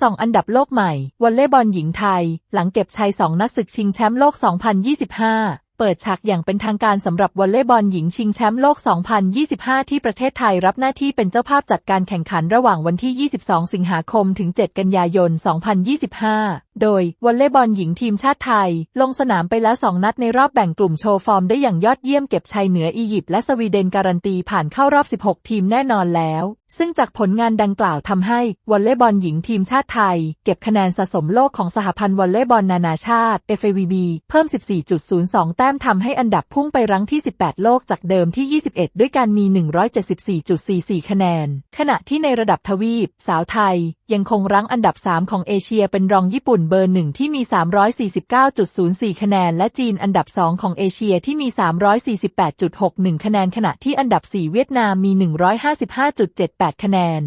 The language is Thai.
สองอันดับโลกใหม่ วอลเลย์บอลหญิงไทย หลังเก็บชัยสองนัดศึกชิงแชมป์โลก 2025 เปิดฉากอย่างเป็นทางการสำหรับวอลเลย์บอลหญิงชิงแชมป์โลก 2025 ที่ประเทศไทยรับหน้าที่เป็นเจ้าภาพจัดการแข่งขันระหว่างวันที่ 22 สิงหาคม ถึง 7 กันยายน 2025 โดยวอลเลย์บอลหญิงทีมชาติไทย ลงสนามไปแล้ว 2 นัดในรอบแบ่งกลุ่มโชว์ฟอร์มได้อย่างยอดเยี่ยมเก็บชัยเหนืออียิปต์และสวีเดนการันตีผ่านเข้ารอบ 16 ทีมแน่นอนแล้ว ซึ่งจากผลงานดังกล่าวทำให้วอลเลย์บอลหญิงทีมชาติไทย เก็บคะแนนสะสมโลกของสหพันธ์วอลเลย์บอลนานาชาติ FAVB เพิ่ม 14.02 แต้มทำให้อันดับพุ่งไปรั้งที่ 18 โลกจากเดิมที่ 21 ด้วยการมี 174.44 คะแนน ขณะที่ในระดับทวีป สาวไทย ยังคงรั้งอันดับ 3 ของเอเชียเป็นรองญี่ปุ่นเบอร์หนึ่งที่มี 349.04 คะแนน และจีนอันดับ2ของเอเชียที่มี 348.61 คะแนนขณะที่อันดับ4เวียดนามมี 155.78 คะแนน